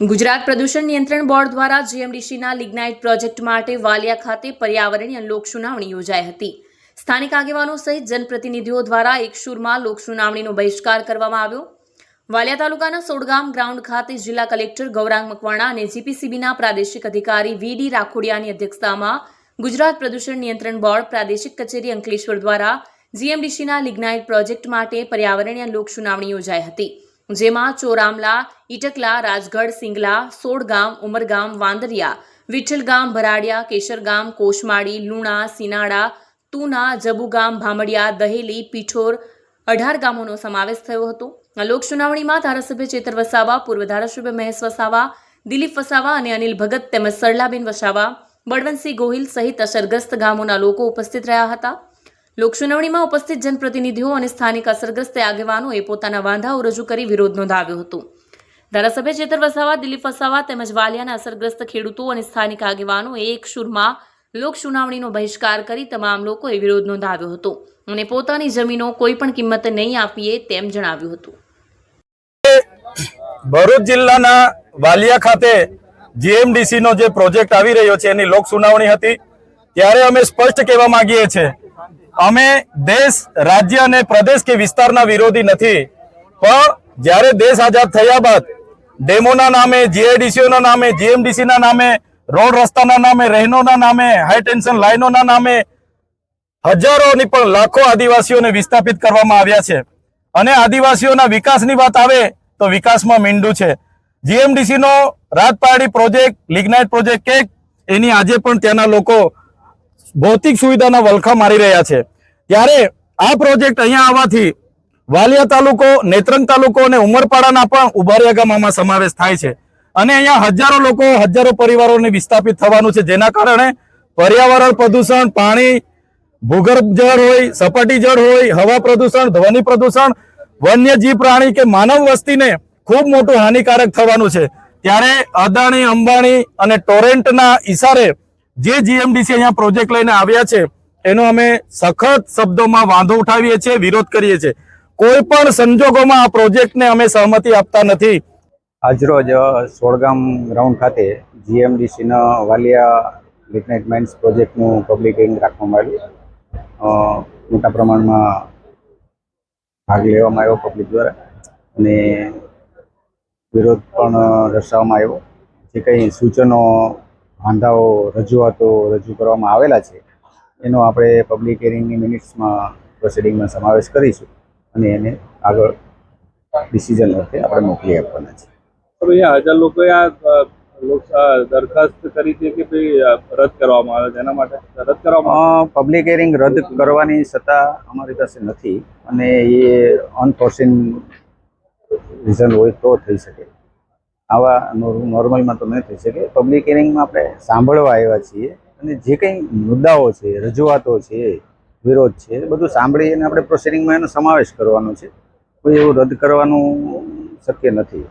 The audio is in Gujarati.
ગુજરાત પ્રદૂષણ નિયંત્રણ બોર્ડ દ્વારા જીએમડીસીના લિગ્નાઇટ પ્રોજેક્ટ માટે વાલિયા ખાતે પર્યાવરણીય લોક સુનાવણી યોજાઈ હતી. સ્થાનિક આગેવાનો સહિત જનપ્રતિનિધિઓ દ્વારા એક સુરમાં લોક સુનાવણીનો બહિષ્કાર કરવામાં આવ્યો. વાલિયા તાલુકાના સોડગામ ગ્રાઉન્ડ ખાતે જિલ્લા કલેક્ટર ગૌરાંગ મકવાણા અને જીપીસીબીના પ્રાદેશિક અધિકારી વીડી રાખોડિયાની અધ્યક્ષતામાં ગુજરાત પ્રદૂષણ નિયંત્રણ બોર્ડ પ્રાદેશિક કચેરી અંકલેશ્વર દ્વારા જીએમડીસીના લિગ્નાઇટ પ્રોજેક્ટ માટે પર્યાવરણીય લોક સુનાવણી યોજાઈ હતી. જેમાં ચોરામલા, ઈટકલા, રાજગઢ, સિંગલા સોડગામ ઉમરગામ, વાંદરિયા, વિઠ્ઠલગામ, ભરાડિયા, કેશરગામ, કોશમાળી, લુણા સિનાડા તુના, જબુગામ, ભામડિયા, દહેલી, પીઠોર અઢાર ગામોનો સમાવેશ થયો હતો. આ લોક સુનાવણીમાં ધારાસભ્ય ચેતર વસાવા, પૂર્વ ધારાસભ્ય મહેશ વસાવા, દિલીપ વસાવા અને અનિલ ભગત તેમજ સરલાબેન વસાવા, બળવંતસિંહ ગોહિલ સહિત અસરગ્રસ્ત ગામોના લોકો ઉપસ્થિત રહ્યા હતા. લોકસુનાવણીમાં ઉપસ્થિત જનપ્રતિનિધિઓ અને સ્થાનિક અસરગ્રસ્ત આગેવાનોએ પોતાના વાંધાઓ રજૂ કરી વિરોધ નોંધાવ્યો હતો. ધારાસભ્ય ચેતર વસાવા, દિલીપ વસાવા તેમજ વાલિયાના અસરગ્રસ્ત ખેડૂતો અને સ્થાનિક આગેવાનોએ એક સુરમાં લોક સુનાવણીનો બહિષ્કાર કરી તમામ લોકોએ વિરોધ નોંધાવ્યો હતો અને પોતાની જમીનો કોઈ પણ કિંમતે નહીં આપીએ તેમ જણાવ્યું હતું. ભરૂચ જિલ્લાના વાલિયા ખાતે જીએમડીસી નો જે પ્રોજેક્ટ આવી રહ્યો છે એની લોક સુનાવણી હતી, ત્યારે અમે સ્પષ્ટ કહેવા માંગીએ છીએ અમે દેશ, રાજ્ય અને પ્રદેશ કે વિસ્તારના વિરોધી નથી. પણ જ્યારે દેશ આઝાદ થયા બાદ ડેમોના નામે, જીઆઈડીસીઓના નામે, જીએમડીસીના નામે, રોડ રસ્તાના નામે, રહેનોના નામે, હાઈ ટેન્શન લાઈનોના નામે હજારોની પણ લાખો આદિવાસીઓને વિસ્થાપિત કરવામાં આવ્યા છે. અને આદિવાસીઓના વિકાસની વાત આવે તો વિકાસમાં મીંડું છે. જીએમડીસીનો રાતપાડી પ્રોજેક્ટ, લિગ્નાઇટ પ્રોજેક્ટ કે એની આજે પણ ત્યાંના લોકો ભૌતિક સુવિધાના વલખા મારી રહ્યા છે. ત્યારે આ પ્રોજેક્ટ અહીંયા આવવાથી વાલિયા તાલુકો, નેત્રંગ તાલુકો અને ઉમરપાડાના પણ ઉભારિયા ગામમાં સમાવેશ થાય છે. અને અહીંયા હજારો લોકો, હજારો પરિવારોને વિસ્થાપિત થવાનું છે. જેના કારણે પર્યાવરણ પ્રદૂષણ, પાણી, ભૂગર્ભ જળ હોય, સપાટી જળ હોય, હવા પ્રદૂષણ, ધ્વનિ પ્રદૂષણ, વન્યજીવ પ્રાણી કે માનવ વસ્તીને ખૂબ મોટું હાનિકારક થવાનું છે. ત્યારે અદાણી, અંબાણી અને ટોરેન્ટના ઈશારે જે જીએમડીસી અહીંયા પ્રોજેક્ટ લઈને આવ્યા છે, એનો અમે સખત શબ્દોમાં વાંધો ઉઠાવીએ છીએ, વિરોધ કરીએ છીએ. કોઈ પણ સંજોગોમાં આ પ્રોજેક્ટને અમે સહમતિ આપતા નથી. આજરોજ સોળગામ ગ્રાઉન્ડ ખાતે જીએમડીસીના વાલિયા લિગ્નાઇટ માઇન્સ પ્રોજેક્ટનું પબ્લિક હિયરિંગ રાખવામાં આવ્યું. મોટા પ્રમાણમાં ભાગ લેવામાં આવ્યો પબ્લિક દ્વારા અને વિરોધ પણ દર્શાવવામાં આવ્યો. જે કંઈ સૂચનો વાંધાઓ રજૂઆતો રજૂ કરવામાં આવેલા છે એનો આપણે પબ્લિક હિયરિંગની મિનિટ્સમાં પ્રોસિડિંગમાં સમાવેશ કરીશું અને એને આગળ ડિસિઝન વખતે આપણે મોકલી આપવાના છે. આ હજાર લોકોએ આ લોક- દરખાસ્ત કરી છે કે ભાઈ રદ કરવામાં આવે તેના માટે રદ કરવામાં પબ્લિક હિયરિંગ રદ કરવાની સત્તા અમારી પાસે નથી અને એ અનફોર્સિન રીઝન હોય તો થઈ શકે. આવા નોર્મલમાં તો નહીં થઈ શકે. પબ્લિક હિયરિંગમાં આપણે સાંભળવા આવ્યા છીએ અને જે કંઈ મુદ્દાઓ છે, રજૂઆતો છે, વિરોધ છે બધું સાંભળી અને આપણે પ્રોસિડિંગમાં એનો સમાવેશ કરવાનો છે. કોઈ એવું રદ કરવાનું શક્ય નથી.